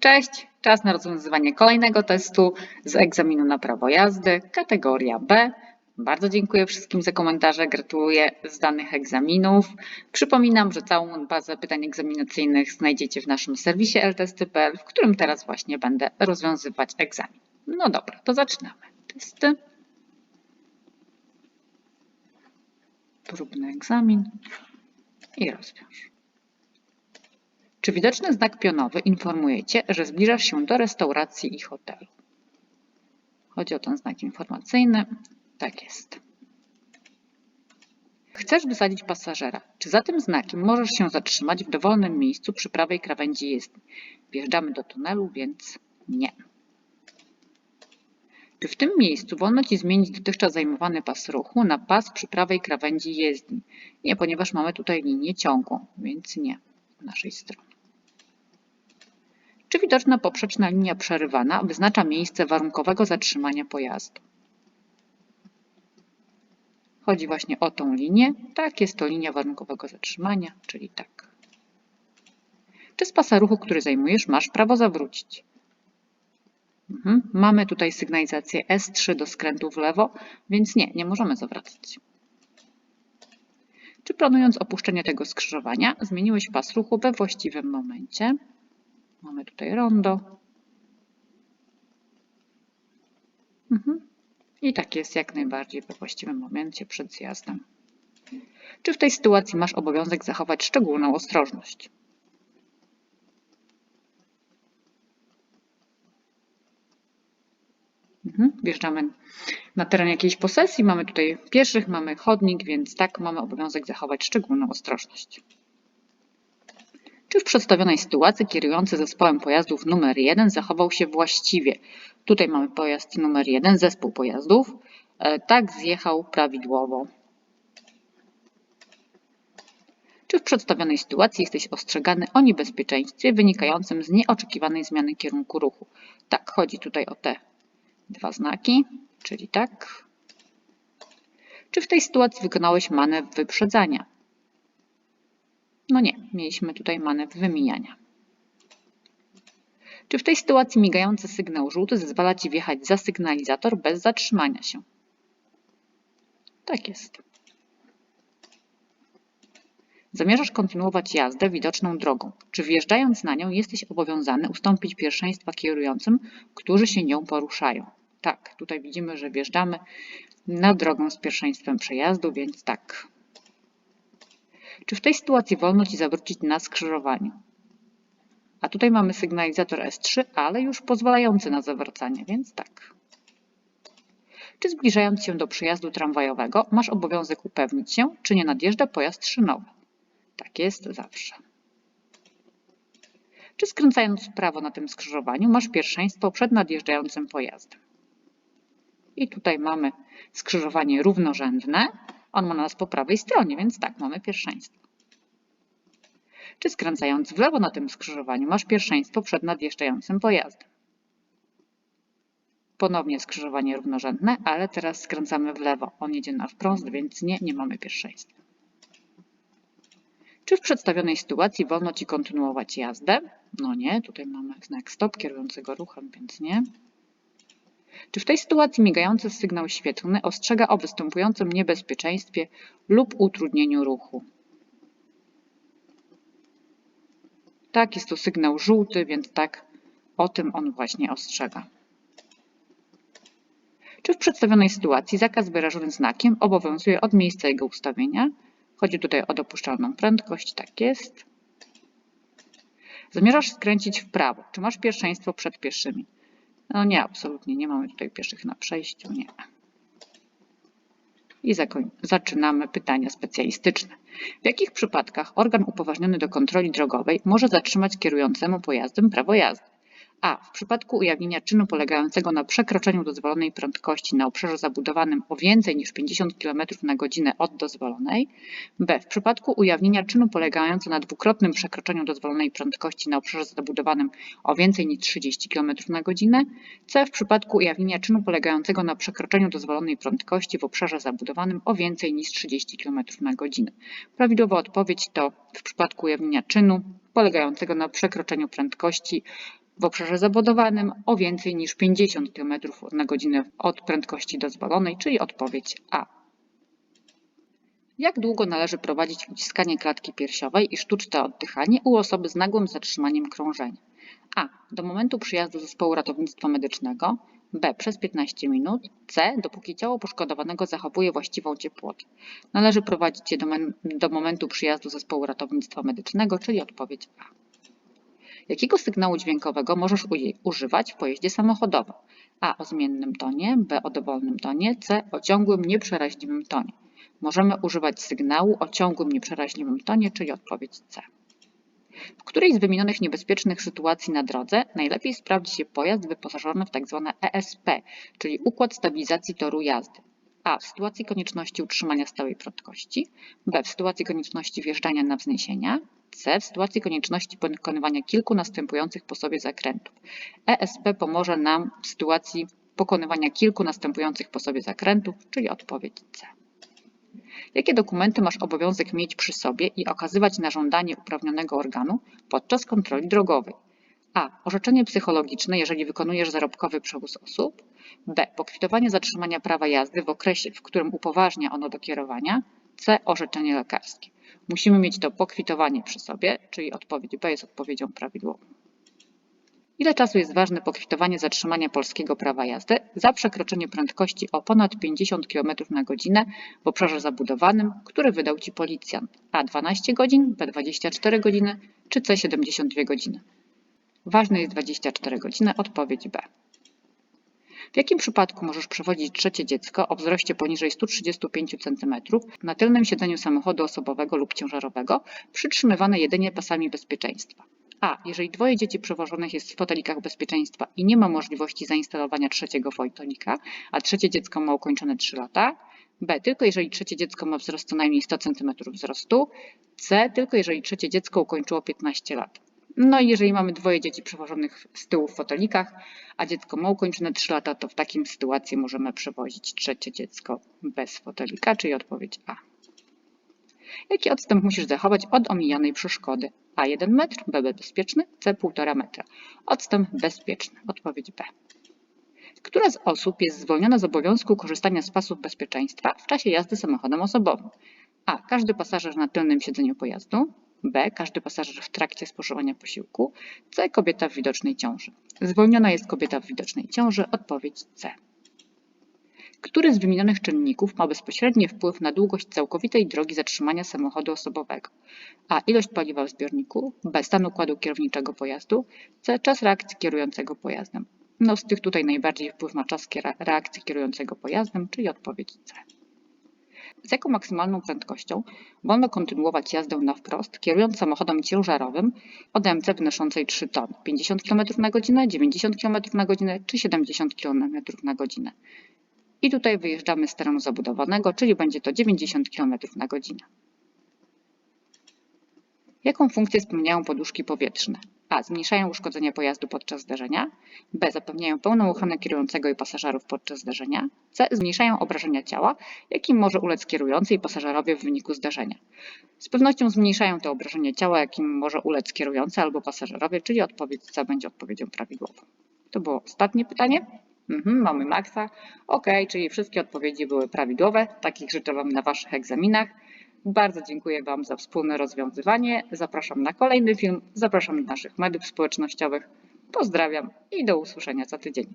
Cześć, czas na rozwiązywanie kolejnego testu z egzaminu na prawo jazdy, kategoria B. Bardzo dziękuję wszystkim za komentarze, gratuluję zdanych egzaminów. Przypominam, że całą bazę pytań egzaminacyjnych znajdziecie w naszym serwisie ltesty.pl, w którym teraz właśnie będę rozwiązywać egzamin. No dobra, to zaczynamy. Testy. Próbny egzamin i rozwiąż. Czy widoczny znak pionowy informuje Cię, że zbliżasz się do restauracji i hotelu? Chodzi o ten znak informacyjny. Tak jest. Chcesz wysadzić pasażera. Czy za tym znakiem możesz się zatrzymać w dowolnym miejscu przy prawej krawędzi jezdni? Wjeżdżamy do tunelu, więc nie. Czy w tym miejscu wolno Ci zmienić dotychczas zajmowany pas ruchu na pas przy prawej krawędzi jezdni? Nie, ponieważ mamy tutaj linię ciągłą, więc nie w naszej stronie. Czy widoczna poprzeczna linia przerywana wyznacza miejsce warunkowego zatrzymania pojazdu? Chodzi właśnie o tą linię. Tak, jest to linia warunkowego zatrzymania, czyli tak. Czy z pasa ruchu, który zajmujesz, masz prawo zawrócić? Mhm. Mamy tutaj sygnalizację S3 do skrętu w lewo, więc nie, nie możemy zawracać. Czy planując opuszczenie tego skrzyżowania, zmieniłeś pas ruchu we właściwym momencie? Mamy tutaj rondo. Mhm. I tak jest jak najbardziej we właściwym momencie przed zjazdem. Czy w tej sytuacji masz obowiązek zachować szczególną ostrożność? Mhm. Wjeżdżamy na teren jakiejś posesji, mamy tutaj pieszych, mamy chodnik, więc tak mamy obowiązek zachować szczególną ostrożność. Czy w przedstawionej sytuacji kierujący zespołem pojazdów numer 1 zachował się właściwie? Tutaj mamy pojazd numer 1, zespół pojazdów. E, tak, zjechał prawidłowo. Czy w przedstawionej sytuacji jesteś ostrzegany o niebezpieczeństwie wynikającym z nieoczekiwanej zmiany kierunku ruchu? Tak, chodzi tutaj o te dwa znaki, czyli tak. Czy w tej sytuacji wykonałeś manewr wyprzedzania? No nie, mieliśmy tutaj manewr wymijania. Czy w tej sytuacji migający sygnał żółty zezwala Ci wjechać za sygnalizator bez zatrzymania się? Tak jest. Zamierzasz kontynuować jazdę widoczną drogą. Czy wjeżdżając na nią jesteś obowiązany ustąpić pierwszeństwa kierującym, którzy się nią poruszają? Tak, tutaj widzimy, że wjeżdżamy na drogą z pierwszeństwem przejazdu, więc tak. Czy w tej sytuacji wolno Ci zawrócić na skrzyżowaniu? A tutaj mamy sygnalizator S3, ale już pozwalający na zawracanie, więc tak. Czy zbliżając się do przejazdu tramwajowego masz obowiązek upewnić się, czy nie nadjeżdża pojazd szynowy? Tak jest zawsze. Czy skręcając w prawo na tym skrzyżowaniu masz pierwszeństwo przed nadjeżdżającym pojazdem? I tutaj mamy skrzyżowanie równorzędne. On ma nas po prawej stronie, więc tak, mamy pierwszeństwo. Czy skręcając w lewo na tym skrzyżowaniu masz pierwszeństwo przed nadjeżdżającym pojazdem? Ponownie skrzyżowanie równorzędne, ale teraz skręcamy w lewo. On jedzie na wprost, więc nie, nie mamy pierwszeństwa. Czy w przedstawionej sytuacji wolno Ci kontynuować jazdę? No nie, tutaj mamy znak stop kierującego ruchem, więc nie. Czy w tej sytuacji migający sygnał świetlny ostrzega o występującym niebezpieczeństwie lub utrudnieniu ruchu? Tak, jest to sygnał żółty, więc tak, o tym on właśnie ostrzega. Czy w przedstawionej sytuacji zakaz wyrażony znakiem obowiązuje od miejsca jego ustawienia? Chodzi tutaj o dopuszczalną prędkość, tak jest. Zamierzasz skręcić w prawo. Czy masz pierwszeństwo przed pieszymi? No nie, absolutnie nie mamy tutaj pieszych na przejściu, nie. I zaczynamy pytania specjalistyczne. W jakich przypadkach organ upoważniony do kontroli drogowej może zatrzymać kierującemu pojazdem prawo jazdy? A. W przypadku ujawnienia czynu polegającego na przekroczeniu dozwolonej prędkości na obszarze zabudowanym o więcej niż 50 km na godzinę od dozwolonej. B. W przypadku ujawnienia czynu polegającego na dwukrotnym przekroczeniu dozwolonej prędkości na obszarze zabudowanym o więcej niż 30 km na godzinę. C. W przypadku ujawnienia czynu polegającego na przekroczeniu dozwolonej prędkości w obszarze zabudowanym o więcej niż 30 km na godzinę. Prawidłowa odpowiedź to w przypadku ujawnienia czynu polegającego na przekroczeniu prędkości w obszarze zabudowanym o więcej niż 50 km na godzinę od prędkości dozwolonej, czyli odpowiedź A. Jak długo należy prowadzić uciskanie klatki piersiowej i sztuczne oddychanie u osoby z nagłym zatrzymaniem krążenia? A. Do momentu przyjazdu zespołu ratownictwa medycznego. B. Przez 15 minut. C. Dopóki ciało poszkodowanego zachowuje właściwą ciepłotę. Należy prowadzić je do, do momentu przyjazdu zespołu ratownictwa medycznego, czyli odpowiedź A. Jakiego sygnału dźwiękowego możesz używać w pojeździe samochodowym? A. O zmiennym tonie, B. O dowolnym tonie, C. O ciągłym, nieprzeraźliwym tonie. Możemy używać sygnału o ciągłym, nieprzeraźliwym tonie, czyli odpowiedź C. W której z wymienionych niebezpiecznych sytuacji na drodze najlepiej sprawdzi się pojazd wyposażony w tzw. ESP, czyli Układ Stabilizacji Toru Jazdy? A. W sytuacji konieczności utrzymania stałej prędkości. B. W sytuacji konieczności wjeżdżania na wzniesienia. C. W sytuacji konieczności pokonywania kilku następujących po sobie zakrętów. ESP pomoże nam w sytuacji pokonywania kilku następujących po sobie zakrętów, czyli odpowiedź C. Jakie dokumenty masz obowiązek mieć przy sobie i okazywać na żądanie uprawnionego organu podczas kontroli drogowej? A. Orzeczenie psychologiczne, jeżeli wykonujesz zarobkowy przewóz osób. B. Pokwitowanie zatrzymania prawa jazdy w okresie, w którym upoważnia ono do kierowania. C. Orzeczenie lekarskie. Musimy mieć to pokwitowanie przy sobie, czyli odpowiedź B jest odpowiedzią prawidłową. Ile czasu jest ważne pokwitowanie zatrzymania polskiego prawa jazdy za przekroczenie prędkości o ponad 50 km na godzinę w obszarze zabudowanym, który wydał Ci policjant? A 12 godzin, B 24 godziny czy C 72 godziny? Ważne jest 24 godziny, odpowiedź B. W jakim przypadku możesz przewozić trzecie dziecko o wzroście poniżej 135 cm na tylnym siedzeniu samochodu osobowego lub ciężarowego, przytrzymywane jedynie pasami bezpieczeństwa? A. Jeżeli dwoje dzieci przewożonych jest w fotelikach bezpieczeństwa i nie ma możliwości zainstalowania trzeciego fotelika, a trzecie dziecko ma ukończone 3 lata. B. Tylko jeżeli trzecie dziecko ma wzrost co najmniej 100 cm wzrostu. C. Tylko jeżeli trzecie dziecko ukończyło 15 lat. No i jeżeli mamy dwoje dzieci przewożonych z tyłu w fotelikach, a dziecko ma ukończone 3 lata, to w takim sytuacji możemy przewozić trzecie dziecko bez fotelika, czyli odpowiedź A. Jaki odstęp musisz zachować od omijanej przeszkody? A 1 metr, B bezpieczny, C 1,5 metra. Odstęp bezpieczny, odpowiedź B. Która z osób jest zwolniona z obowiązku korzystania z pasów bezpieczeństwa w czasie jazdy samochodem osobowym? A. Każdy pasażer na tylnym siedzeniu pojazdu. B. Każdy pasażer w trakcie spożywania posiłku. C. Kobieta w widocznej ciąży. Zwolniona jest kobieta w widocznej ciąży. Odpowiedź C. Który z wymienionych czynników ma bezpośredni wpływ na długość całkowitej drogi zatrzymania samochodu osobowego? A. Ilość paliwa w zbiorniku. B. Stan układu kierowniczego pojazdu. C. Czas reakcji kierującego pojazdem. No z tych tutaj najbardziej wpływ ma czas reakcji kierującego pojazdem, czyli odpowiedź C. Z jaką maksymalną prędkością wolno kontynuować jazdę na wprost, kierując samochodem ciężarowym o DMC wynoszącej 3 tony? 50 km na godzinę, 90 km na godzinę czy 70 km na godzinę? I tutaj wyjeżdżamy z terenu zabudowanego, czyli będzie to 90 km na godzinę. Jaką funkcję spełniają poduszki powietrzne? A. Zmniejszają uszkodzenia pojazdu podczas zdarzenia. B. Zapewniają pełną ochronę kierującego i pasażerów podczas zdarzenia. C. Zmniejszają obrażenia ciała, jakim może ulec kierujący i pasażerowie w wyniku zdarzenia. Z pewnością zmniejszają te obrażenia ciała, jakim może ulec kierujący albo pasażerowie, czyli odpowiedź C będzie odpowiedzią prawidłową. To było ostatnie pytanie. Mhm, mamy maksa. Ok, czyli wszystkie odpowiedzi były prawidłowe. Takich życzę Wam na Waszych egzaminach. Bardzo dziękuję Wam za wspólne rozwiązywanie. Zapraszam na kolejny film. Zapraszam naszych mediów społecznościowych. Pozdrawiam i do usłyszenia za tydzień.